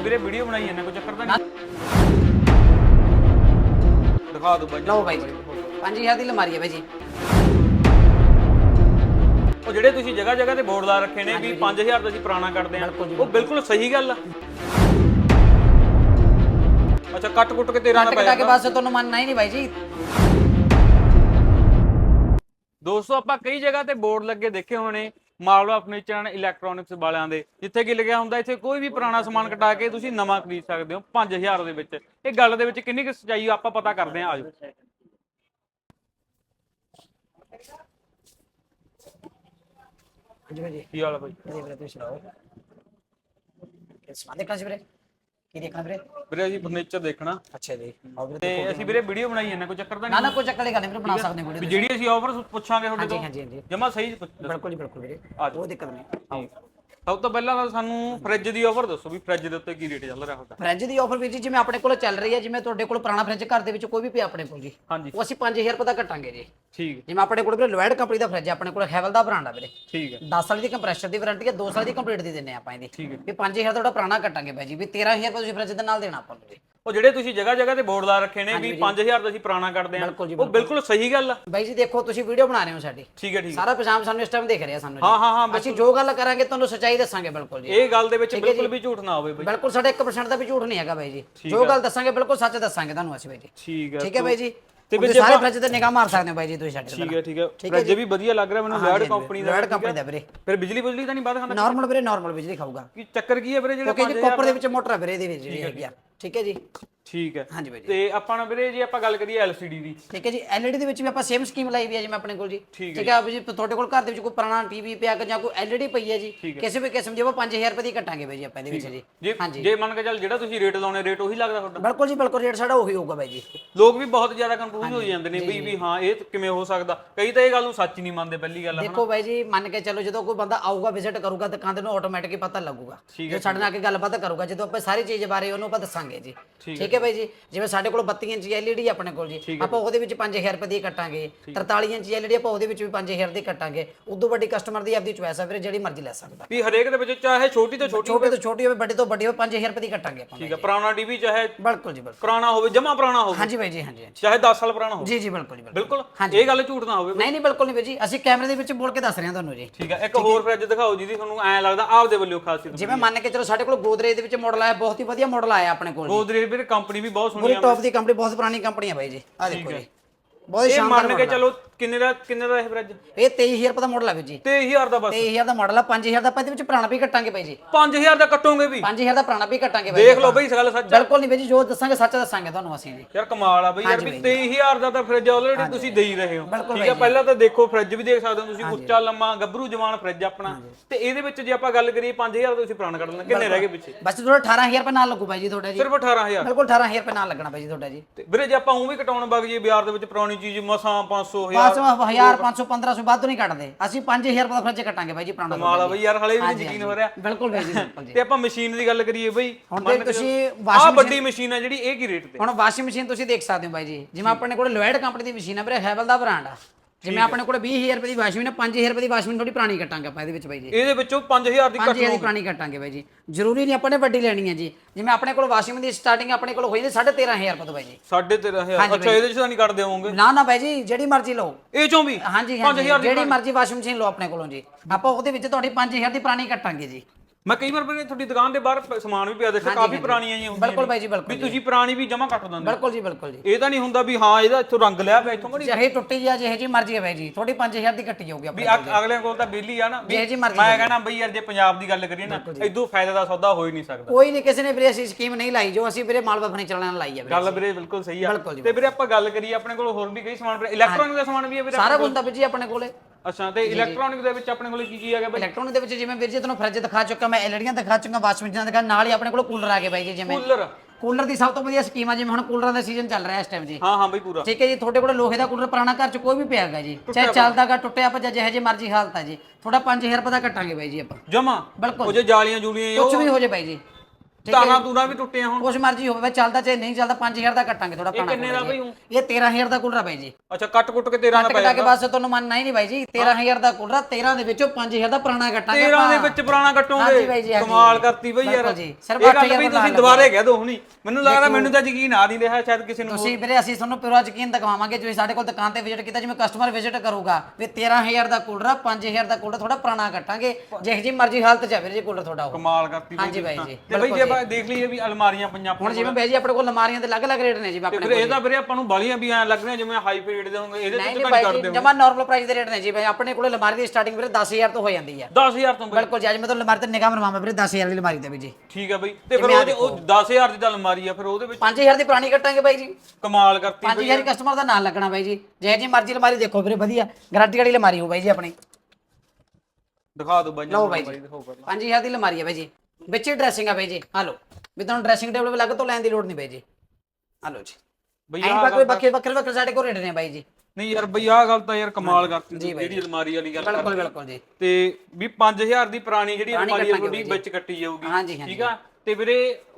ਅਸੀਂ ਵੀਰੇ ਵੀਡੀਓ ਬਣਾਈ ਜਾਂਦੇ ਕੋਈ ਚੱਕਰ ਤਾਂ ਨਹੀਂ? ਦਿਖਾ ਦਿਓ ਬਾਈ ਲਓ ਬਾਈ ਜੀ। 5000 ਦੀ ਲਮਾਰੀ ਹੈ ਬਾਈ ਜੀ। ਉਹ ਜਿਹੜੇ ਤੁਸੀਂ ਜਗ੍ਹਾ ਜਗ੍ਹਾ ਤੇ ਬੋਰਡ ਲਾ ਰੱਖੇ ਨੇ ਵੀ 5000 ਦਾ ਅਸੀਂ ਪੁਰਾਣਾ ਕੱਢਦੇ ਆ ਉਹ ਬਿਲਕੁਲ ਸਹੀ ਗੱਲ ਆ। ਅੱਛਾ ਕੱਟ ਕੁੱਟ ਕੇ ਤੇਰਾ ਨਾ ਕੱਟ ਕੇ ਬਸ ਤੁਹਾਨੂੰ ਮੰਨਣਾ ਹੀ ਨਹੀਂ ਬਾਈ ਜੀ। ਦੋਸਤੋ ਆਪਾਂ ਕਈ ਜਗ੍ਹਾ ਤੇ ਬੋਰਡ ਲੱਗੇ ਦੇਖੇ ਹੋਣੇ। ਮਾਲਵਾ ਫਰਨੀਚਰ ਐਂਡ ਇਲੈਕਟ੍ਰੋਨਿਕਸ ਵਾਲਿਆਂ ਦੇ। ਜਿੱਥੇ ਕੀ ਲਿਖਿਆ ਹੁੰਦਾ ਇੱਥੇ ਕੋਈ ਵੀ ਪੁਰਾਣਾ ਸਮਾਨ ਕਟਾ ਕੇ ਤੁਸੀਂ ਨਵਾਂ ਖਰੀਦ ਸਕਦੇ ਹੋ 5000 ਦੇ ਵਿੱਚ। ਇਹ ਗੱਲ ਦੇ ਵਿੱਚ ਕਿੰਨੀ ਕੁ ਸੱਚਾਈ ਆਪਾਂ ਪਤਾ ਕਰਦੇ ਹਾਂ ਆਜੋ ਬਾਈ ਜੀ ਕੀ ਹਾਲ ਆ ਬਾਈ? ਜੀ ਵੀਰੇ ਤੁਸੀਂ ਸੁਣਾਓ? ਕਿਸ ਮਾਦੇ ਕਾਜ ਵੀਰੇ ਕੀ ਦੇਖਣਾ ਵੀਰੇ? ਵੀਰੇ ਅਸੀਂ ਫਰਨੀਚਰ ਦੇਖਣਾ। ਅੱਛਾ ਜੀ। ਆਓ ਵੀਰੇ ਤੇ ਅਸੀਂ ਵੀਰੇ ਵੀਡੀਓ ਬਣਾਈ ਜਾਂਦੇ ਕੋਈ ਚੱਕਰ ਤਾਂ ਨਾ ਨਹੀਂ? ਨਾ ਕੋਈ ਚੱਕਰ ਨਹੀਂ ਕਰਨੀ ਵੀਰੇ ਬਣਾ ਸਕਦੇ ਵੀ ਵੀਡੀਓ ਜਿਹੜੀ ਅਸੀਂ ਆਫਰ ਪੁੱਛਾਂਗੇ ਤੁਹਾਡੇ ਹਾਂਜੀ ਤੋਂ। ਹਾਂਜੀ ਹਾਂਜੀ। ਜਮਾ ਸਹੀ ਪੁੱਛ- ਬਿਲਕੁਲ ਜੀ ਬਿਲਕੁਲ ਵੀਰੇ। ਆ ਜਾਓ। ਕੋਈ ਦਿੱਕਤ ਨਹੀਂ। ਆਓ ਸਭ ਤੋਂ ਪਹਿਲਾਂ ਤਾਂ ਸਾਨੂੰ ਫ੍ਰਿਜ ਦੀ ਆਫਰ ਦੱਸੋ ਵੀ ਫ੍ਰਿਜ ਦੇ ਉੱਤੇ ਕੀ ਰੇਟ ਚੱਲ ਰਿਹਾ ਤੁਹਾਡਾ। ਫ੍ਰਿਜ ਦੀ ਆਫਰ ਵੀਰ ਜੀ ਜਿਵੇਂ ਆਪਣੇ ਕੋਲ ਚੱਲ ਰਹੀ ਹੈ ਜਿਵੇਂ ਤੁਹਾਡੇ ਕੋਲ ਪੁਰਾਣਾ ਫ੍ਰਿਜ ਘਰ ਦੇ ਵਿੱਚ ਕੋਈ ਵੀ ਪਿਆ ਆਪਣੇ ਕੋਲ ਜੀ ਹਾਂਜੀ। ਉਹ ਅਸੀਂ 5000 ਰੁਪਏ ਦਾ ਘਟਾਂਗੇ ਜੀ। ਠੀਕ ਹੈ। ਜਿਵੇਂ ਆਪਣੇ ਕੋਲ ਵੀਰੇ ਲੋਇਡ ਕੰਪਨੀ ਦਾ ਫ੍ਰਿਜ ਹੈ ਆਪਣੇ ਕੋਲ ਹੈਵਲ ਦਾ ਬ੍ਰਾਂਡ ਆ ਵੀਰੇ। ਠੀਕ ਹੈ। 10 ਸਾਲ ਦੀ ਕੰਪਰੈਸ਼ਰ ਦੀ ਵਾਰੰਟੀ ਹੈ 2 ਸਾਲ ਦੀ ਕੰਪਲੀਟ ਦੀ ਦਿੰਨੇ ਆਪਾਂ ਇਹਦੀ। ਠੀਕ ਹੈ। ਵੀ 5000 ਤੁਹਾਡਾ ਪੁਰਾਣਾ ਘਟਾਂਗੇ ਬਾਈ ਜੀ ਵੀ 13000 ਰੁਪਏ ਤੁਸੀਂ ਫ੍ਰਿਜ ਦੇ ਨਾਲ ਦੇਣਾ ਆਪਾਂ ਨੂੰ ਜੀ। ਉਹ ਜਿਹੜੇ ਤੁਸੀਂ ਜਗ੍ਹਾ ਜਗ੍ਹਾ ਤੇ ਬੋਰਡ ਲਾ ਰੱਖੇ ਨੇ ਵੀ 5000 ਦਾ ਅਸੀਂ ਪੁਰਾਣਾ ਕੱਢਦੇ ਆ ਬਿਲਕੁਲ ਜੀ, ਉਹ ਬਿਲਕੁਲ। ਸਹੀ ਗੱਲ ਆ। ਬਾਈ ਜੀ ਦੇਖੋ ਤੁਸੀਂ ਵੀਡੀਓ ਬਣਾ ਰਹੇ ਹੋ ਸਾਡੀ। ਠੀਕ ਹੈ ਠੀਕ ਹੈ। ਸਾਰਾ ਪਛਾਣ ਸਾਨੂੰ ਇਸ ਟਾਈਮ ਦੇਖ ਰਿਹਾ ਸਾਨੂੰ ਜੀ। ਹਾਂ ਹਾਂ ਹਾਂ ਅਸੀਂ ਜੋ ਗੱਲ ਕਰਾਂਗੇ ਤੁਹਾਨੂੰ ਸੱਚਾਈ ਦੱਸਾਂਗੇ ਬਿਲਕੁਲ ਜੀ। ਇਹ ਗੱਲ ਦੇ ਵਿੱਚ ਬਿਲਕੁਲ ਵੀ ਝੂਠ ਨਾ ਹੋਵੇ ਬਈ। ਬਿਲਕੁਲ ਸਾਡੇ 1% ਦਾ ਵੀ ਝੂਠ ਨਹੀਂ ਹੈਗਾ ਬਾਈ ਜੀ। ਜੋ ਗੱਲ ਦੱਸਾਂਗੇ ਬਿਲਕੁਲ ਸੱਚ ਦੱਸਾਂਗੇ ਤੁਹਾਨੂੰ ਅਸੀਂ ਬਾਈ ਜੀ। ਠੀਕ ਹੈ ਠੀਕ ਹੈ ਬਾਈ ਜੀ। ਤੇ ਤੇ ਸਾਰੇ ਫ੍ਰਿਜ ਤੇ ਨਿਗਾਹ ਮਾਰ ਸਕਦੇ ਹੋ ਬਾਈ ਜੀ ਤੁਸੀਂ ਸਾਡੇ ਠੀਕ ਹੈ ਠੀਕ ਹੈ। ਫ੍ਰਿਜ ਵੀ ਵਧੀਆ ਲੱਗ ਰਿਹਾ ਮੈਨੂੰ ਲੈਡ ਕੰਪਨੀ ਦਾ ਲੋਇਡ ਕੰਪਨੀ ਦਾ ਵੀਰੇ। ਫਿਰ ਬਿਜਲੀ ਬੁਜਲੀ ਤਾਂ ਨਹੀਂ ਵੱਧ ਖਾਂਦਾ? ਨਾਰਮਲ ਵੀਰੇ ਨਾਰਮਲ ਬਿਜਲੀ ਖਾਊਗਾ। ਕੀ ਚੱਕਰ ਕੀ ਹੈ ਵੀਰੇ ਜਿਹੜੇ ਕਿਉਂਕਿ ਜੀ ਕਾਪਰ ਦੇ ਵਿੱਚ ਮੋਟਰ ਹੈ ਵੀਰੇ ਇਹਦੇ ਵਿੱਚ ਜਿਹੜੀ ਹੈਗੀ ਆ। ਠੀਕ ਹੈ ਜੀ। ਠੀਕ ਹੈ। ਹਾਂਜੀ ਬਾਈ ਜੀ। ਤੇ ਆਪਾਂ ਨਾ ਵੀਰੇ ਜੇ ਆਪਾਂ ਗੱਲ ਕਰੀਏ ਐਲਸੀਡੀ ਦੀ। ਠੀਕ ਹੈ ਜੀ ਐਲਈਡੀ ਦੇ ਵਿੱਚ ਵੀ ਆਪਾਂ ਸੇਮ ਸਕੀਮ ਲਾਈ ਵੀ ਹੈ ਜਿਵੇਂ ਆਪਣੇ ਕੋਲ ਜੀ। ਠੀਕ ਹੈ ਜੀ। ਤੁਹਾਡੇ ਕੋਲ ਘਰ ਦੇ ਵਿੱਚ ਕੋਈ ਪੁਰਾਣਾ ਟੀਵੀ ਪਿਆ ਕਿ ਜਾਂ ਕੋਈ ਐਲਈਡੀ ਪਈ ਹੈ ਜੀ ਕਿਸੇ ਵੀ ਕਿਸਮ ਦੀ ਆਪਾਂ 5000 ਰੁਪਏ ਦੀ ਕੱਟਾਂਗੇ ਬਾਈ ਜੀ ਆਪਾਂ ਇਹਦੇ ਵਿੱਚ ਜੀ। ਜੇ ਹਾਂਜੀ। ਜੇ ਮੰਨ ਕੇ ਚੱਲ ਜਿਹੜਾ ਤੁਸੀਂ ਰੇਟ ਲਾਉਣੇ ਰੇਟ ਉਹੀ ਲੱਗਦਾ ਤੁਹਾਡਾ? ਬਿਲਕੁਲ ਜੀ ਬਿਲਕੁਲ ਰੇਟ ਸਾਡਾ ਉਹੀ ਹੋਊਗਾ ਬਾਈ ਜੀ। ਲੋਕ ਵੀ ਬਹੁਤ ਜ਼ਿਆਦਾ ਕਨਫਿਊਜ਼ ਹੋ ਜਾਂਦੇ ਨੇ ਵੀ ਵੀ ਹਾਂ ਇਹ ਕਿਵੇਂ ਹੋ ਸਕਦਾ? ਕਈ ਤਾਂ ਇਹ ਗੱਲ ਨੂੰ ਸੱਚ ਨਹੀਂ ਮੰਨਦੇ ਪਹਿਲੀ ਗੱਲ ਦੇਖੋ ਬਾਈ ਜੀ ਮੰਨ ਕੇ ਚੱਲੋ ਜਦੋਂ ਕੋਈ ਬੰਦਾ ਆਊਗਾ ਵਿਜ਼ਿਟ ਕਰੂਗਾ ਦੁਕਾਨ ਤੇ ਨੂੰ ਆਟੋਮੈਟਿਕ ਹੀ ਪਤਾ ਲੱਗੂਗਾ। ਜੇ ਸਾਡੇ ਨਾਲ ਕੇ ਗੱਲਬਾਤ ਕਰੂਗਾ ਜਦੋਂ ਆਪਾਂ ਸਾਰੀ ਚੀਜ਼ ਬਾਰੇ ਉਹਨੂੰ ਆਪਾਂ ਦੱਸਾਂਗੇ ਜੀ। ਠੀਕ ਹੈ। ਬਾਈ ਜੀ ਜਿਵੇਂ ਸਾਡੇ ਕੋਲ 32 ਇੰਚ ਐਲਈਡੀ ਆਪਣੇ ਕੋਲ ਜੀ ਆਪਾਂ ਉਹਦੇ ਵਿੱਚ 5000 ਰੁਪਏ ਦੀ ਕੱਟਾਂਗੇ 43 ਇੰਚ ਐਲਈਡੀ ਆਪਾਂ ਉਹਦੇ ਵਿੱਚ ਵੀ 5000 ਦੀ ਕੱਟਾਂਗੇ ਉਦੋਂ ਵੱਡੀ ਕਸਟਮਰ ਦੀ ਆਪਦੀ ਚੁਆਇਸ ਆ ਵੀਰੇ ਜਿਹੜੀ ਮਰਜ਼ੀ ਲੈ ਸਕਦਾ। ਵੀ ਹਰੇਕ ਦੇ ਵਿੱਚ ਚਾਹੇ ਛੋਟੀ ਤੋਂ ਛੋਟੀ ਛੋਟੇ ਤੋਂ ਛੋਟੀ ਹੋਵੇ ਵੱਡੇ ਤੋਂ ਵੱਡੀ ਹੋਵੇ 5000 ਰੁਪਏ ਦੀ ਕੱਟਾਂਗੇ ਆਪਾਂ ਠੀਕ ਹੈ ਪੁਰਾਣਾ ਟੀਵੀ ਚਾਹੇ ਬਿਲਕੁਲ ਜੀ ਬਿਲਕੁਲ। ਪੁਰਾਣਾ ਹੋਵੇ ਜਮਾ ਪੁਰਾਣਾ ਹੋਵੇ। ਹਾਂਜੀ ਬਾਈ ਜੀ ਹਾਂਜੀ ਚਾਹੇ 10 ਸਾਲ ਪੁਰਾਣਾ ਹੋਵੇ। ਜੀ ਜੀ ਬਿਲਕੁਲ ਜੀ ਬਿਲਕੁਲ। ਇਹ ਗੱਲ ਝੂਠ ਨਾ ਹੋਵੇ ਨਹੀਂ ਨਹੀਂ ਬਿਲਕੁਲ ਨਹੀਂ ਵੀਰ ਜੀ। ਅਸੀਂ ਕੈਮਰੇ ਦੇ ਵਿੱਚ ਬੋਲ ਕੇ ਦੱਸ ਰਹੇ ਹਾਂ ਤੁਹਾਨੂੰ ਜੀ। ਠੀਕ ਹੈ ਇੱਕ ਹੋਰ ਫ੍ਰਿਜ ਦਿਖਾਓ ਜਿਹਦੀ ਤੁਹਾਨੂੰ ਐ ਲੱਗਦਾ ਆਪਦੇ ਵੱਲੋਂ ਖਾਸੀਅਤ ਜਿਵੇਂ ਮੰਨ ਕੇ ਚਲੋ ਸਾਡੇ ਕੋਲ ਗੋਦਰੇਜ ਦੇ ਵਿੱਚ ਮਾਡਲ ਆਇਆ ਬਹੁਤ ਹੀ ਵਧੀਆ ਮਾਡਲ ਆਇਆ ਆਪਣੇ ਕੋਲ ਜੀ। ਗੋਦਰੇਜ ਵੀਰੇ ਕੰਪਨੀ ਵੀ ਬਹੁਤ ਸੋਹਣੀ ਆ ਟੌਪ ਦੀ ਕੰਪਨੀ ਬਹੁਤ ਪੁਰਾਣੀ ਕੰਪਨੀ ਹੈ ਬਾਈ ਜੀ। ਆ ਦੇਖੋ ਜੀ। ਬਹੁਤ ਇਹ ਸ਼ਾਨਦਾਰ ਮੰਨ ਕੇ model ਆ। ਚਲੋ ਕਿੰਨੇ ਦਾ ਕਿੰਨੇ ਦਾ ਇਹ ਫ੍ਰਿਜ ਇਹ 23000 ਰੁਪਏ ਦਾ ਮਾਡਲ ਆ ਵੀਰ ਜੀ। 23000 ਦਾ ਬਸ। 23000 ਦਾ ਮਾਡਲ ਆ 5000 ਦਾ ਆਪਾਂ ਇਹਦੇ ਵਿੱਚ ਪੁਰਾਣਾ ਵੀ ਕੱਟਾਂਗੇ ਬਾਈ ਜੀ। 5000 ਦਾ ਕੱਟੋਗੇ ਵੀ? 5000 ਦਾ ਪੁਰਾਣਾ ਵੀ ਕੱਟਾਂਗੇ ਬਾਈ ਦੇਖ ਲਓ ਬਈ ਇਸ ਗੱਲ ਸੱਚ ਆ। ਬਿਲਕੁਲ ਨਹੀਂ ਬਾਈ ਜੀ ਜੋ ਦੱਸਾਂਗੇ ਸੱਚ ਦੱਸਾਂਗੇ ਤੁਹਾਨੂੰ ਅਸੀਂ ਜੀ। ਯਾਰ ਕਮਾਲ ਆ ਬਈ ਯਾਰ ਵੀ 23000 ਦਾ ਤਾਂ ਫ੍ਰਿਜ ਆਲਰੇਡੀ ਤੁਸੀਂ ਦੇ ਹੀ ਰਹੇ ਹੋ। ਬਿਲਕੁਲ ਠੀਕ ਆ ਪਹਿਲਾਂ ਤਾਂ ਦੇਖੋ ਫ੍ਰਿਜ ਵੀ ਦੇਖ ਸਕਦੇ ਹੋ ਤੁਸੀਂ ਉੱਚਾ ਲੰਮਾ ਗੱਭਰੂ ਜਵਾਨ ਫ੍ਰਿਜ ਆਪਣਾ। ਤੇ ਇਹਦੇ ਵਿੱਚ ਜੇ ਆਪਾਂ ਗੱਲ ਕਰੀਏ 5000 ਦਾ ਤੁਸੀਂ ਪੁਰਾਣਾ ਕੱਢ ਲੈਣਾ। ਕਿੰਨੇ ਰਹਿ ਗਏ ਪਿੱਛੇ? ਬਸ ਥੋੜਾ 18000 ਰੁਪਏ ਨਾਲ ਲੱਗੂ ਬਾਈ ਜੀ ਤੁਹਾਡਾ ਜੀ। ਸਿਰਫ 18000 ਬਿਲਕੁਲ 18000 ਰੁਪਏ ਨਾਲ ਲੱਗਣਾ ਬਾਈ ਜੀ ਤੁਹਾਡਾ ਜੀ। ਤੇ ਵੀਰੇ ਜੇ ਆਪਾਂ ਉਹ ਵੀ ਕਟਾਉਣ ਵਗ ਜੀ ਬਾਜ਼ਾਰ ਦੇ ਵਿੱਚ ਪੁਰਾਣੀ ਚੀਜ਼ ਮਸਾਂ 500 ਬਸ 1000 500 1500 ਵੱਧ ਨਹੀਂ ਕੱਟਦੇ ਅਸੀਂ 5000 ਰੁਪਏ ਦਾ ਫਰਜ ਕੱਟਾਂਗੇ ਬਾਈ ਜੀ ਪੁਰਾਣਾ ਕਮਾਲ ਆ ਬਈ ਯਾਰ ਹਲੇ ਵੀ ਨਹੀਂ ਯਕੀਨ ਹੋ ਰਿਹਾ। ਬਿਲਕੁਲ ਬਾਈ ਜੀ ਬਿਲਕੁਲ ਜੀ। ਤੇ ਆਪਾਂ ਮਸ਼ੀਨ ਦੀ ਗੱਲ ਕਰੀਏ ਬਈ। ਹੁਣ ਤੇ ਤੁਸੀਂ ਵਾਸ਼ਿੰਗ ਵੱਡੀ ਮਸ਼ੀਨ ਆ ਜਿਹੜੀ ਇਹ ਕੀ ਰੇਟ ਤੇ? ਹੁਣ ਵਾਸ਼ਿੰਗ ਮਸ਼ੀਨ ਤੁਸੀਂ ਦੇਖ ਸਕਦੇ ਹੋ ਬਾਈ ਜੀ। ਜਿਵੇਂ ਆਪਣੇ ਕੋਲ ਲੋਇਡ ਕੰਪਨੀ ਦੀ ਮਸ਼ੀਨ ਹੈ ਵੀਰੇ ਹੈਵਲ ਦਾ ਬ੍ਰਾਂਡ ਆ। ਜਿਵੇਂ ਆਪਣੇ ਕੋਲ 20000 ਰੁਪਏ ਦੀ ਵਾਸ਼ਿੰਗ ਮਸ਼ੀਨ ਹੈ 5000 ਰੁਪਏ ਦੀ ਵਾਸ਼ਿੰਗ ਮਸ਼ੀਨ ਥੋੜੀ ਪੁਰਾਣੀ ਕੱਟਾਂਗੇ ਆਪਾਂ ਇਹਦੇ ਵਿੱਚ ਬਾਈ ਜੀ। ਇਹਦੇ ਵਿੱਚੋਂ 5000 ਦੀ ਕੱਟ 5000 ਦੀ ਪੁਰਾਣੀ ਕੱਟਾਂਗੇ ਬਾਈ ਜੀ। ਜ਼ਰੂਰੀ ਨਹੀਂ ਆਪਾਂ ਨੇ ਵੱਡੀ ਲੈਣੀ ਹੈ ਜੀ। ਜਿਵੇਂ ਆਪਣੇ ਕੋਲ ਵਾਸ਼ਿੰਗ ਮਸ਼ੀਨ ਦੀ ਸਟਾਰਟਿੰਗ ਆਪਣੇ ਕੋਲ ਹੋਈ ਨੇ 13500 ਰੁਪਏ ਤੋਂ ਬਾਈ ਜੀ। 13500 ਅੱਛਾ ਇਹਦੇ ਚ ਤਾਂ ਨਹੀਂ ਕੱਟ ਦੇਵੋਗੇ ਨਾ ਨਾ ਬਾਈ ਜੀ ਜਿਹੜੀ ਮਰਜ਼ੀ ਲਓ। ਇਹ ਚੋਂ ਵੀ? ਹਾਂਜੀ ਹਾਂਜੀ। ਜਿਹੜੀ ਮਰਜ਼ੀ ਵਾਸ਼ਿੰਗ ਮਸ਼ੀਨ ਲਓ ਆਪਣੇ ਕੋਲੋਂ ਜੀ। ਆਪਾਂ ਉਹਦੇ ਵਿੱਚ ਤੁਹਾਡੀ 5000 ਦੀ ਪੁਰਾਣੀ ਕੱਟਾਂਗੇ ਜੀ। ਮੈਂ ਕਈ ਵਾਰ ਵੀਰੇ ਤੁਹਾਡੀ ਦੁਕਾਨ ਦੇ ਬਾਹਰ ਪ- ਸਮਾਨ ਵੀ ਪਿਆ ਦੇਖਿਆ ਕਾਫੀ ਪੁਰਾਣੀਆਂ ਜਿਹੀਆਂ ਹੁੰਦੀਆਂ ਬਿਲਕੁਲ ਬਾਈ ਜੀ ਵੀ ਬਿਲਕੁਲ ਤੁਸੀਂ ਪੁਰਾਣੀ ਵੀ ਜਮਾ ਕੱਟ ਦਿੰਦੇ ਬਿਲਕੁਲ ਜੀ ਬਿਲਕੁਲ ਜੀ। ਇਹ ਤਾਂ ਨਹੀਂ ਹੁੰਦਾ ਵੀ ਹਾਂ ਇਹਦਾ ਇੱਥੋਂ ਰੰਗ ਲਿਆ ਪਿਆ ਇੱਥੋਂ ਚਾਹੇ ਟੁੱਟੀ ਜਾ ਜਿਹੇ ਜੀ ਮਰਜ਼ੀ ਹੈ ਬਾਈ ਜੀ। ਤੁਹਾਡੀ 5000 ਦੀ ਕੱਟੀ ਜਾਊਗੀ ਵੀ ਆਪਣੇ ਅਗ- ਅਗਲਿਆਂ ਕੋਲ ਤਾਂ ਬਿੱਲੀ ਆ ਨਾ। ਵੀ ਜਿਹੇ ਜੀ ਮਰਜ਼ੀ ਮੈਂ ਕਹਿੰਦਾ ਬਈ ਯਾਰ ਜੇ ਪੰਜਾਬ ਦੀ ਗੱਲ ਕਰੀਏ ਨਾ ਇਦੋਂ ਫਾਇਦੇ ਦਾ ਸੌਦਾ ਹੋ ਹੀ ਨਹੀਂ ਸਕਦਾ। ਕੋਈ ਨਹੀਂ ਕਿਸੇ ਨੇ ਵੀਰੇ ਅਸੀਂ ਸਕੀਮ ਨਹੀਂ ਲਾਈ ਜੋ ਅਸੀਂ ਵੀਰੇ ਫਰਨੀਚਰ ਵਾਲਿਆਂ ਨਾਲ ਲਾਈ ਹੈ ਵੀਰੇ ਗੱਲ ਵੀਰੇ ਬਿਲਕੁਲ ਸਹੀ ਆ। ਬਿਲਕੁਲ ਜੀ। ਤੇ ਵੀਰੇ ਆਪਾਂ ਗੱਲ ਕਰੀਏ ਆਪਣੇ ਕੋਲ ਹੋਰ ਵੀ ਕਈ ਸਮਾਨ ਇਲੈਕਟ੍ਰੋਨਿਕ ਦਾ ਸਮਾਨ ਵੀ ਹੈ ਵੀਰੇ ਸਾਰਾ ਵੀਰ ਜੀ ਆਪਣੇ ਕੋਲੇ। ਅੱਛਾ ਤੇ ਇਲੈਕਟ੍ਰੋਨਿਕ ਦੇ ਵਿੱਚ ਆਪਣੇ ਕੋਲ ਕੀ ਕੀ ਹੈਗਾ ਬਈ? ਇਲੈਕਟ੍ਰੋਨਿਕ ਦੇ ਵਿੱਚ ਜਿਵੇਂ ਵੀਰ ਜੀ ਤੁਹਾਨੂੰ ਫਰਿੱਜ ਦਿਖਾ ਚੁੱਕਾ ਮੈਂ ਐਲਡੀਆਂ ਦਿਖਾ ਚੁੱਕਾ ਵਾਸ਼ਿੰਗ ਮਸ਼ੀਨਾਂ ਦਿਖਾ ਨਾਲ ਹੀ ਆਪਣੇ ਕੋਲ ਕੂਲਰ ਆ ਗਏ ਬਾਈ ਜੀ ਜਿਵੇਂ। ਕੂਲਰ ਕੂਲਰ ਦੀ ਸਭ ਤੋਂ ਵਧੀਆ ਸਕੀਮ ਆ ਜਿਵੇਂ ਹੁਣ ਕੂਲਰਾਂ ਦਾ ਸੀਜ਼ਨ ਚੱਲ ਰਿਹਾ ਇਸ ਟਾਈਮ ਜੀ। ਹਾਂ ਹਾਂ ਬਈ ਪੂਰਾ। ਠੀਕ ਹੈ ਜੀ ਤੁਹਾਡੇ ਕੋਲ ਲੋਹੇ ਦਾ ਕੂਲਰ ਪੁਰਾਣਾ ਘਰ ਚ ਕੋਈ ਵੀ ਪਿਆ ਹੈਗਾ ਜੀ। ਚਾਹੇ ਚੱਲਦਾਗਾ ਟੁੱਟਿਆ ਭੱਜਾ ਜਿਹੇ ਜੇ ਮਰਜ਼ੀ ਹਾਲਤ ਆ ਜੀ। ਥੋੜਾ 5000 ਰੁਪਏ ਦਾ ਕੱਟਾਂਗੇ ਬਾਈ ਜੀ ਆਪਾਂ। ਜਮਾ? ਬਿਲਕੁਲ। ਉਹ ਜੇ ਜਾਲੀਆਂ ਜੂਲੀਆਂ ਕੁਝ ਵੀ ਹੋ ਜੇ ਬਾਈ ਜੀ। ਤਾਰਾਂ ਤੂਰਾਂ ਵੀ ਟੁੱਟੀਆਂ ਹੁਣ। ਕੁਛ ਮਰਜ਼ੀ ਹੋਵੇ ਬਈ ਚੱਲਦਾ ਚਾਹੇ ਨਹੀਂ ਚੱਲਦਾ 5000 ਦਾ ਕੱਟਾਂਗੇ ਥੋੜਾ ਪੁਰਾਣਾ ਕਿੰਨੇ ਦਾ ਬਈ। ਊਂ? ਇਹ 13000 ਦਾ ਕੂਲਰ ਬਾਈ ਜੀ। ਅੱਛਾ ਕੱਟ ਕੁੱਟ ਕੇ 13 ਦਾ ਪੈ ਕਟਾ ਕੇ ਜਾਂਦਾ। ਬਸ ਤੁਹਾਨੂੰ ਮੰਨਣਾ ਹੀ ਨਹੀਂ ਬਾਈ ਜੀ। 13000 ਦਾ ਕੂਲਰ 13 ਦੇ ਵਿੱਚੋਂ 5000 ਦਾ ਪੁਰਾਣਾ ਕੱਟਾਂਗੇ 13 ਦੇ ਆਪਾਂ। ਵਿੱਚ ਪੁਰਾਣਾ ਕੱਟੋਗੇ। ਹਾਂਜੀ ਬਾਈ ਜੀ, ਹਾਂਜੀ। ਕਮਾਲ ਕਰਤੀ ਬਈ ਯਾਰ। ਬਿਲਕੁਲ ਜੀ। ਸਿਰਫ ਇਹ ਗੱਲ 8000 ਵੀ ਦਾ ਤੁਸੀਂ ਦੁਬਾਰੇ ਕਹਿ ਦੋ ਹੁਣੀ। ਮੈਨੂੰ ਲੱਗਦਾ ਮੈਨੂੰ ਤਾਂ ਯਕੀਨ ਆ ਨਹੀਂ ਰਿਹਾ ਸ਼ਾਇਦ ਕਿਸੇ ਨੂੰ ਤੁਸੀਂ ਵੀਰੇ ਅਸੀਂ ਤੁਹਾਨੂੰ ਪੂਰਾ ਯਕੀਨ ਦਿਖਾਵਾਂਗੇ ਜੇ ਸਾਡੇ ਕੋਲ ਦੁਕਾਨ ਤੇ ਵਿਜ਼ਿਟ ਕੀਤਾ ਜਿਵੇਂ ਕਸਟਮਰ ਵਿਜ਼ਿਟ ਕਰੂਗਾ ਵੀ 13000 ਦਾ ਕੂਲਰ ਆ 5000 ਦਾ ਕੂਲਰ ਥੋੜਾ ਪੁਰਾਣਾ ਕੱਟਾਂਗੇ। ਜਿਹੇ ਜੀ ਮਰਜ਼ੀ ਹਾਲਤ ਚ ਆ ਵੀਰੇ ਜੀ ਕੂਲਰ ਤੁਹਾਡਾ ਉਹ। ਕਮਾਲ ਕਰਤੀ ਬਈ ਹਾਂਜੀ ਬਾਈ ਤੁਸੀਂ ਜੀ, ਤਾਂ। ਤੇ ਬਈ ਜੇ ਆਪਾਂ ਦੇਖ ਲਈਏ ਵੀ ਅਲਮਾਰੀਆਂ ਪਈਆਂ ਹੁਣ ਜਿਵੇਂ ਬਾਈ ਜੀ ਆਪਣੇ ਕੋਲ ਅਲਮਾਰੀਆਂ ਦੇ ਅਲੱਗ-ਅਲੱਗ ਰੇਟ ਨੇ ਜੀ ਤੇ ਆਪਣੇ ਫਿਰ ਇਹ ਤਾਂ ਵੀਰੇ ਆਪਾਂ ਨੂੰ ਬਾਲੀਆਂ ਵੀ ਐ ਲੱਗ ਰਹੀਆਂ ਜਿਵੇਂ ਹਾਈ ਰੇਟ ਦੇ ਹੋਣਗੇ ਇਹਦੇ ਤੇ ਘੱਟ ਜੀ ਹੋ ਜਮਾ ਨਾਰਮਲ ਪ੍ਰਾਈਸ ਦੇ ਰੇਟ ਨੇ ਜੀ ਬਾਈ ਆਪਣੇ ਕੋਲ ਅਲਮਾਰੀ ਦੀ ਸਟਾਰਟਿੰਗ ਵੀਰੇ 10000 ਤੋਂ ਹੋ ਜਾਂਦੀ ਹੈ 10000 ਤੋਂ ਬਿਲਕੁਲ ਜੀ ਮੈਂ ਤੁਹਾਨੂੰ ਅਲਮਾਰੀ ਤੇ ਨਿਗਾਹ ਮਰਵਾਵਾਂ ਵੀਰੇ 10000 ਦੀ ਅਲਮਾਰੀ ਤੇ ਵੀ ਜੀ। ਠੀਕ ਹੈ ਬਈ। ਤੇ ਫਿਰ ਉਹਦੇ ਉਹ 10000 ਦੀ ਤਾਂ ਅਲਮਾਰੀ ਆ ਫਿਰ ਉਹਦੇ ਵਿੱਚ 5000 ਦੀ ਪੁਰਾਣੀ ਕੱਟਾਂਗੇ ਬਾਈ ਜੀ। ਕਮਾਲ ਕਰਤੀ 5000 ਕਸਟਮਰ ਦਾ ਨਾਂ ਲੱਗਣਾ ਬਾਈ ਜੀ। ਜਿਹੇ ਜੀ ਮਰਜ਼ੀ ਅਲਮਾਰੀ ਦੇਖੋ ਵੀਰੇ ਵਧੀਆ। ਗਾਰੰਟੀ ਵਾਲੀ ਅਲਮਾਰੀ ਹੋ ਬਾਈ ਜੀ ਆਪਣੀ। ਦਿਖਾ ਦਿਓ ਬਾਈ ਲਓ ਬਾਈ ਜੀ। 5000 ਦੀ ਅਲਮਾਰੀ ਹੈ ਬਾਈ ਜੀ। ਵਿੱਚ ਹੀ ਡਰੈਸਿੰਗ ਆ ਬਾਈ ਜੀ। ਆ ਲਓ। ਵੀ ਤੁਹਾਨੂੰ ਡਰੈਸਿੰਗ ਟੇਬਲ ਅਲੱਗ ਤੋਂ ਲੈਣ ਦੀ ਲੋੜ ਨਹੀਂ ਬਾਈ ਜੀ। ਆ ਲਓ ਜੀ। ਬਈ ਐਂ ਬਾਕੀ ਵੱਖਰੇ ਵੱਖਰੇ ਵੱਖਰੇ ਸਾਡੇ ਕੋਲ ਰੇਟ ਨੇ ਬਾਈ ਜੀ। ਨਹੀਂ ਯਾਰ ਬਈ ਆਹ ਗੱਲ ਤਾਂ ਯਾਰ ਕਮਾਲ ਕਰਤੀ ਤੁਸੀਂ ਜਿਹੜੀ ਅਲਮਾਰੀ ਵਾਲੀ ਗੱਲ ਬਿਲਕੁਲ ਬਿਲਕੁਲ ਜੀ। ਤੇ ਵੀ 5000 ਦੀ ਪੁਰਾਣੀ ਜਿਹੜੀ ਅਲਮਾਰੀ ਆ ਤੁਹਾਡੀ ਵਿੱਚ ਕੱਟੀ ਜਾਊਗੀ। ਹਾਂਜੀ ਹਾਂਜੀ। ਠੀਕ ਆ? ਤੇ ਵੀਰੇ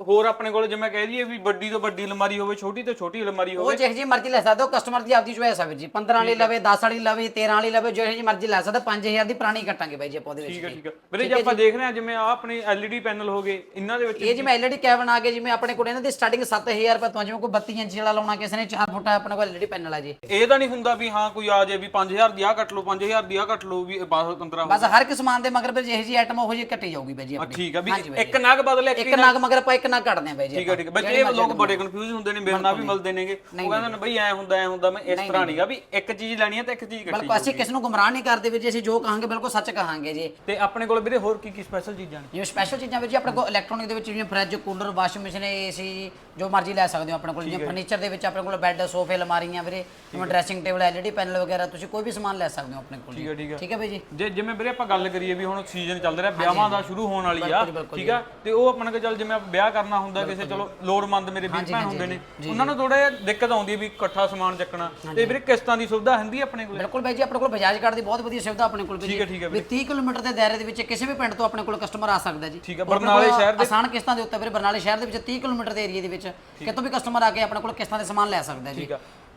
ਹੋਰ ਆਪਣੇ ਕੋਲ ਜਿਵੇਂ ਕਹਿ ਦਈਏ ਵੀ ਵੱਡੀ ਤੋਂ ਵੱਡੀ ਅਲਮਾਰੀ ਹੋਵੇ ਛੋਟੀ ਤੋਂ ਛੋਟੀ ਅਲਮਾਰੀ ਉਹ ਹੋਵੇ। ਜਿਹੇ ਜੀ ਮਰਜ਼ੀ ਲੈ ਸਕਦੇ ਹੋ ਕਸਟਮਰ ਦੀ ਆਪਦੀ ਚੋਇਸ ਆ ਵੀਰ ਜੀ। 15 ਵਾਲੀ ਲਵੇ 10 ਵਾਲੀ ਲਵੇ 13 ਵਾਲੀ ਲਵੇ ਜਿਹੇ ਜੀ ਮਰਜ਼ੀ ਲੈ ਸਕਦਾ 5000 ਦੀ ਪੁਰਾਣੀ ਕੱਟਾਂਗੇ ਬਾਈ ਜੀ ਆਪਾਂ ਉਹਦੇ ਠੀਕ ਆ ਵਿੱਚ ਠੀਕ ਆ ਵੀਰੇ ਜੇ ਆਪਾਂ ਦੇਖ ਰਹੇ ਆ ਜਿਵੇਂ ਆ ਆਪਣੇ LED ਪੈਨਲ ਹੋ ਗਏ ਇਹਨਾਂ ਦੇ ਵਿੱਚ ਇਹ ਜਿਵੇਂ LED ਕੈਬਨ ਆ ਗਏ ਜਿਵੇਂ ਆਪਣੇ ਕੋਲ ਇਹਨਾਂ ਦੀ ਸਟਾਰਟਿੰਗ 7000 ਰੁਪਏ ਤੋਂ ਜਿਵੇਂ ਕੋਈ 32 ਇੰਚ ਵਾਲਾ ਲਾਉਣਾ ਕਿਸੇ ਨੇ 4 ਫੁੱਟ ਆਪਣੇ ਕੋਲ LED ਪੈਨਲ ਆ ਜੀ। ਇਹ ਤਾਂ ਨਹੀਂ ਹੁੰਦਾ ਵੀ ਹਾਂ ਕੋਈ ਆ ਜਾਏ ਵੀ 5000 ਦੀ ਆ ਕੱਟ ਲਓ 5000 ਦੀ ਆ ਕੱਟ ਲਓ ਵੀ 12 15 ਬਸ ਹਰ ਇੱਕ ਸਮਾਨ ਦੇ ਮਗਰ ਫਿਰ ਜਿਹੇ ਜੀ ਆਈਟਮ ਉਹ ਜੀ ਕੱਟੀ ਜਾਊਗੀ ਬਾਈ ਜੀ ਆਪਣੀ। ਠੀਕ ਆ ਵੀ ਇੱਕ ਨਗ ਬਦਲੇ ਇੱਕ ਇੱਕ ਨਗ ਮਗਰ ਆਪਾਂ ਇੱਕ ਨਗ ਕੱਢਦੇ ਆ ਬਾਈ ਜੀ ਠੀਕ ਆ ਠੀਕ ਆ ਬੱਚੇ ਇਹ ਲੋਕ ਬੜੇ ਕਨਫਿਊਜ਼ ਹੁੰਦੇ ਨੇ ਮੇਰੇ ਨਾਲ ਵੀ ਮਿਲਦੇ ਨੇਗੇ। ਉਹ ਕਹਿੰਦੇ ਨੇ ਬਈ ਐ ਹੁੰਦਾ ਐ ਹੁੰਦਾ ਮੈਂ ਇਸ ਤਰ੍ਹਾਂ ਨਹੀਂਗਾ ਵੀ ਇੱਕ ਚੀਜ਼ ਲੈਣੀ ਹੈ ਤਾਂ ਇੱਕ ਚੀਜ਼ ਕੱਟੀ ਬਿਲਕੁਲ ਅਸੀਂ ਕਿਸ ਨੂੰ ਗੁੰਮਰਾਹ ਨਹੀਂ ਕਰਦੇ ਵੀ ਜੀ ਅਸੀਂ ਜੋ ਕਹਾਂਗੇ ਬਿਲਕੁਲ ਸੱਚ ਕਹਾਂਗੇ ਜੀ। ਤੇ ਆਪਣੇ ਕੋਲ ਵੀਰੇ ਹੋਰ ਕੀ ਕੀ ਸਪੈਸ਼ਲ ਚੀਜ਼ਾਂ ਨੇ? ਜਿਵੇਂ ਸਪੈਸ਼ਲ ਚੀਜ਼ਾਂ ਵਿੱਚ ਜੀ ਆਪਣੇ ਕੋਲ ਇਲੈਕਟ੍ਰੋਨਿਕ ਦੇ ਵਿੱਚ ਜਿਵੇਂ fridge cooler washing machine AC ਜੋ ਮਰਜ਼ੀ ਲੈ ਸਕਦੇ ਹੋ ਆਪਣੇ ਕੋਲ। ਜਿਵੇਂ ਫਰਨੀਚਰ ਦੇ ਵਿੱਚ ਆਪਣੇ ਕੋਲ ਬੈੱਡ ਸੋਫੇ ਅਲਮਾਰੀਆਂ ਵੀਰੇ ਜਿਵੇਂ ਡਰੈਸਿੰਗ ਟੇਬਲ ਐਲਈਡੀ ਪੈਨਲ ਵਗੈਰਾ ਤੁਸੀਂ ਕੋਈ ਵੀ ਸਮਾਨ ਲੈ ਸਕਦੇ ਹੋ ਆਪਣੇ ਕੋਲ ਠੀਕ ਆ ਠੀਕ ਆ ਠੀਕ ਹੈ ਬਾਈ ਜੀ। ਜੇ ਜਿਵੇਂ ਵੀਰੇ ਆਪਾਂ ਗੱਲ ਕਰੀਏ ਵੀ ਹੁਣ ਸੀਜ਼ਨ ਚੱਲ ਰਿਹਾ ਵਿਆਹਾਂ ਦਾ ਸ਼ੁਰੂ ਹੋਣ ਵਾਲੀ ਆ ਠੀਕ ਆ? ਤੇ ਉਹ ਆਪਣੇ ਚੱਲ ਜਿਵੇਂ ਵਿਆਹ ਕਰਨਾ ਹੁੰਦਾ ਕਿਸੇ ਚਲੋ ਲੋੜਮੰਦ ਮੇਰੇ ਵੀਰ ਭੈਣ ਹੁੰਦੇ ਨੇ ਉਹਨਾਂ ਨੂੰ ਥੋੜਾ ਦਿੱਕਤ ਆਉਂਦੀ ਹੈ ਵੀ ਇਕੱਠਾ ਸਮਾਨ ਚੱਕਣਾ। ਤੇ ਵੀਰੇ ਕਿਸ਼ਤਾਂ ਦੀ ਸੁਵਿਧਾ ਹੁੰਦੀ ਹੈ ਆਪਣੇ ਕੋਲ? ਬਿਲਕੁਲ ਬਾਈ ਜੀ ਆਪਣੇ ਕੋਲ ਬਜਾਜ ਕਾਰਡ ਦੀ ਬਹੁਤ ਵਧੀਆ ਸੁਵਿਧਾ ਆਪਣੇ ਕੋਲ ਠੀਕ ਹੈ, ਠੀਕ ਹੈ ਵੀ 30 ਕਿਲੋਮੀਟਰ ਦੇ ਦਾਇਰੇ ਦੇ ਵਿੱਚ ਕਿਸੇ ਵੀ ਪਿੰਡ ਤੋਂ ਆਪਣੇ ਕੋਲ ਕਸਟਮਰ ਆ ਸਕਦਾ ਜੀ। ਠੀਕ ਹੈ, ਬਰਨਾਲੇ ਸ਼ਹਿਰ ਦੇ- ਆਸਾਨ ਕਿਸ਼ਤਾਂ ਦੇ ਉੱਤੇ ਵੀਰੇ ਬਰਨਾਲੇ ਸ਼ਹਿਰ ਦੇ ਵਿੱਚ 30 ਕਿਲੋਮੀਟਰ ਦੇ ਏਰੀਆ ਦੇ ਵਿੱਚ ਕਿਤੋਂ ਵੀ ਕਸਟਮਰ ਆ ਕੇ ਆਪਣੇ ਕੋਲ ਕਿਸ਼ਤਾਂ ਦੇ ਸਮਾਨ ਲੈ ਸਕਦਾ ਜੀ।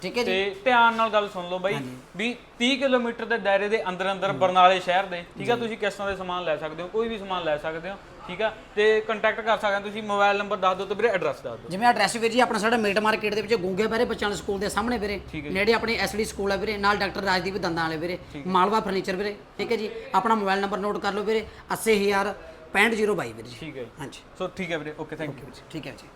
ਠੀਕ ਹੈ ਜੀ। ਤੇ ਧਿਆਨ ਨਾਲ ਗੱਲ ਸੁਣ ਲਓ ਬਾਈ ਵੀ 30 ਕਿਲੋਮੀਟਰ ਦੇ ਦਾਇਰੇ ਦੇ ਅੰਦਰ ਅੰਦਰ ਬਰਨਾਲੇ ਸ਼ਹਿਰ ਦੇ ਠੀਕ ਆ ਤੁਸੀਂ ਕਿਸ਼ਤਾਂ ਦੇ ਸਮਾਨ ਲੈ ਸਕਦੇ ਹੋ ਕੋਈ ਵੀ ਸਮਾਨ ਲੈ ਸਕਦੇ ਹੋ। ਠੀਕ ਆ? ਤੇ ਕੰਟੈਕਟ ਕਰ ਸਕਦੇ ਹੋ ਤੁਸੀਂ ਮੋਬਾਈਲ ਨੰਬਰ ਦੱਸ ਦਿਓ ਤੇ ਵੀਰੇ ਐਡਰੈਸ ਦੱਸ ਦਿਓ। ਜਿਵੇਂ ਐਡਰੈਸ ਵੀਰ ਜੀ ਆਪਣਾ ਸਾਡਾ ਮੀਟ ਮਾਰਕੀਟ ਦੇ ਵਿੱਚ ਗੁੰਗੇ ਬਾਰੇ ਬੱਚਿਆਂ ਦੇ ਸਕੂਲ ਦੇ ਸਾਹਮਣੇ ਵੀਰੇ। ਨੇੜੇ ਆਪਣੀ ਐਸਡੀ ਸਕੂਲ ਹੈ ਵੀਰੇ ਨਾਲ ਡਾਕਟਰ ਰਾਜਦੀਪ ਦੰਦਾਂ ਵਾਲੇ ਵੀਰੇ। ਮਾਲਵਾ ਫਰਨੀਚਰ ਵੀਰੇ ਠੀਕ ਹੈ ਜੀ? ਆਪਣਾ ਮੋਬਾਈਲ ਨੰਬਰ ਨੋਟ ਕਰ ਲਓ ਵੀਰੇ 80000 65022 ਵੀਰੇ ਜੀ। ਠੀਕ ਹੈ ਹਾਂਜੀ। ਸੋ ਠੀਕ ਹੈ ਵੀਰੇ ਓਕੇ ਥੈਂਕ ਯੂ ਠੀਕ ਹੈ ਜੀ।